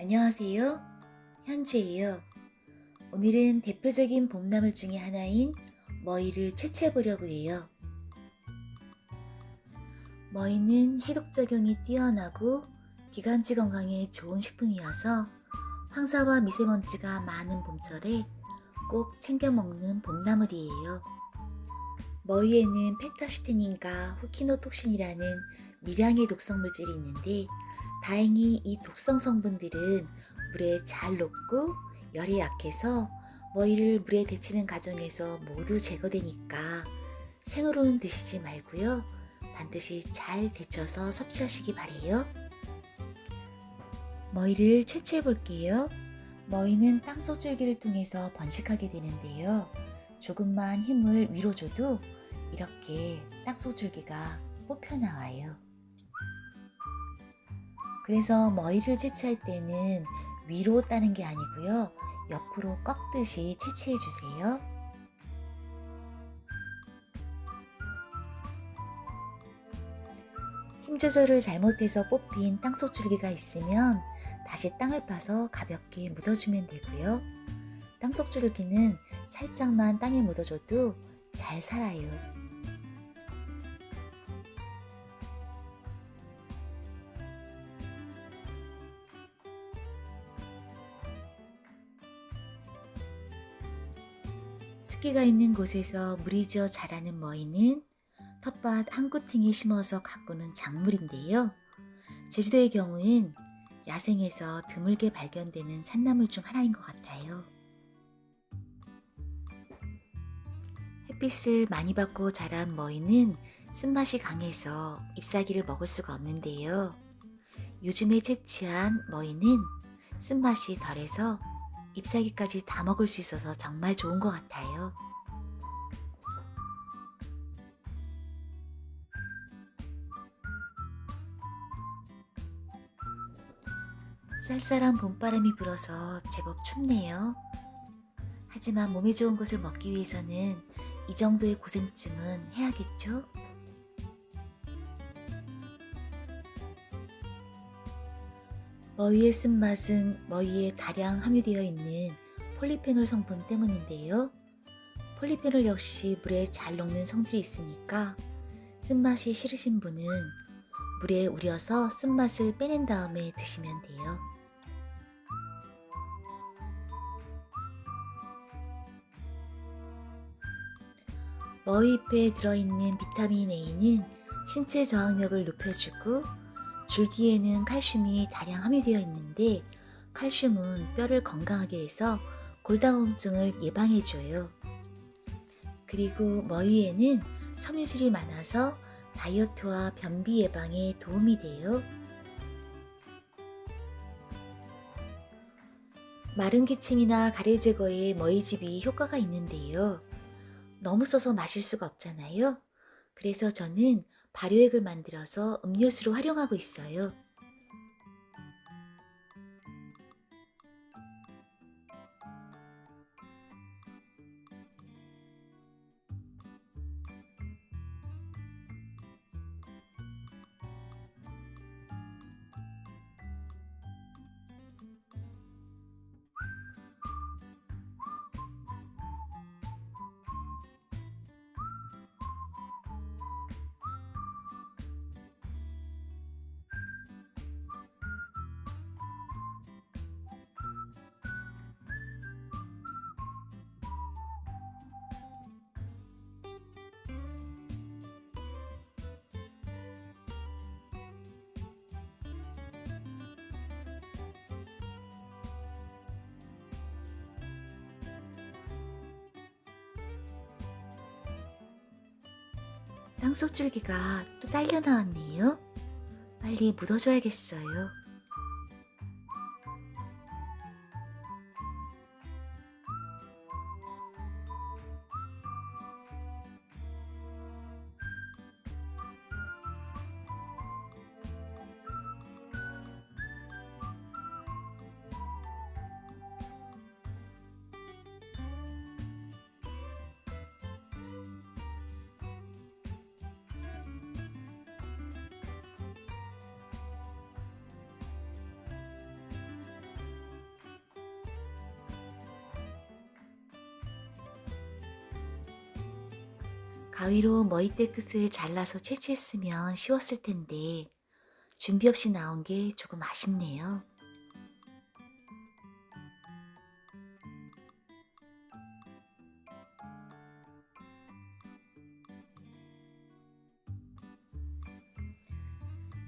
안녕하세요. 현주예요. 오늘은 대표적인 봄나물 중에 하나인 머위를 채취해 보려고 해요. 머위는 해독작용이 뛰어나고 기관지 건강에 좋은 식품이어서 황사와 미세먼지가 많은 봄철에 꼭 챙겨 먹는 봄나물이에요. 머위에는 펜타시틴인과 후키노톡신이라는 미량의 독성 물질이 있는데 다행히 이 독성 성분들은 물에 잘 녹고 열이 약해서 머위를 물에 데치는 과정에서 모두 제거되니까 생으로는 드시지 말고요. 반드시 잘 데쳐서 섭취하시기 바래요. 머위를 채취해 볼게요. 머위는 땅속줄기를 통해서 번식하게 되는데요. 조금만 힘을 위로 줘도 이렇게 땅속줄기가 뽑혀 나와요. 그래서 머위를 채취할 때는 위로 따는 게 아니고요. 옆으로 꺾듯이 채취해 주세요. 힘 조절을 잘못해서 뽑힌 땅속 줄기가 있으면 다시 땅을 파서 가볍게 묻어주면 되고요. 땅속 줄기는 살짝만 땅에 묻어줘도 잘 살아요. 습기가 있는 곳에서 물이 져 자라는 머위는 텃밭 한 구탱에 심어서 가꾸는 작물인데요. 제주도의 경우엔 야생에서 드물게 발견되는 산나물 중 하나인 것 같아요. 햇빛을 많이 받고 자란 머위는 쓴맛이 강해서 잎사귀를 먹을 수가 없는데요. 요즘에 채취한 머위는 쓴맛이 덜해서 잎사귀까지 다 먹을 수 있어서 정말 좋은 것 같아요. 쌀쌀한 봄바람이 불어서 제법 춥네요. 하지만 몸에 좋은 것을 먹기 위해서는 이 정도의 고생쯤은 해야겠죠? 머위의 쓴맛은 머위에 다량 함유되어 있는 폴리페놀 성분 때문인데요. 폴리페놀 역시 물에 잘 녹는 성질이 있으니까 쓴맛이 싫으신 분은 물에 우려서 쓴맛을 빼낸 다음에 드시면 돼요. 머위잎에 들어있는 비타민 A는 신체 저항력을 높여주고 줄기에는 칼슘이 다량 함유되어 있는데 칼슘은 뼈를 건강하게 해서 골다공증을 예방해줘요. 그리고 머위에는 섬유질이 많아서 다이어트와 변비 예방에 도움이 돼요. 마른 기침이나 가래 제거에 머위즙이 효과가 있는데요. 너무 써서 마실 수가 없잖아요. 그래서 저는 발효액을 만들어서 음료수로 활용하고 있어요. 땅속 줄기가 또 딸려 나왔네요. 빨리 묻어줘야겠어요. 가위로 머리대 끝을 잘라서 채취했으면 쉬웠을 텐데 준비 없이 나온 게 조금 아쉽네요.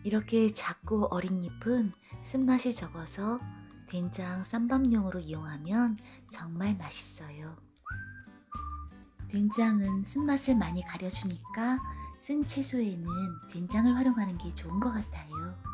이렇게 작고 어린 잎은 쓴맛이 적어서 된장 쌈밥용으로 이용하면 정말 맛있어요. 된장은 쓴맛을 많이 가려주니까 쓴 채소에는 된장을 활용하는 게 좋은 것 같아요.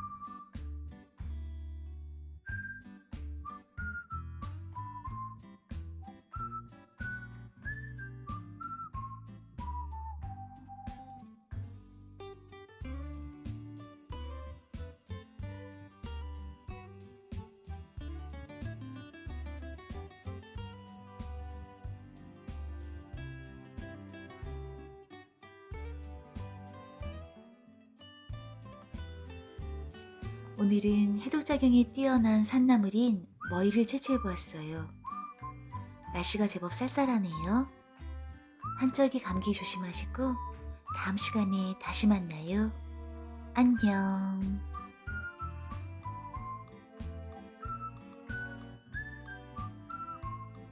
오늘은 해독작용이 뛰어난 산나물인 머위를 채취해 보았어요. 날씨가 제법 쌀쌀하네요. 환절기 감기 조심하시고 다음 시간에 다시 만나요. 안녕.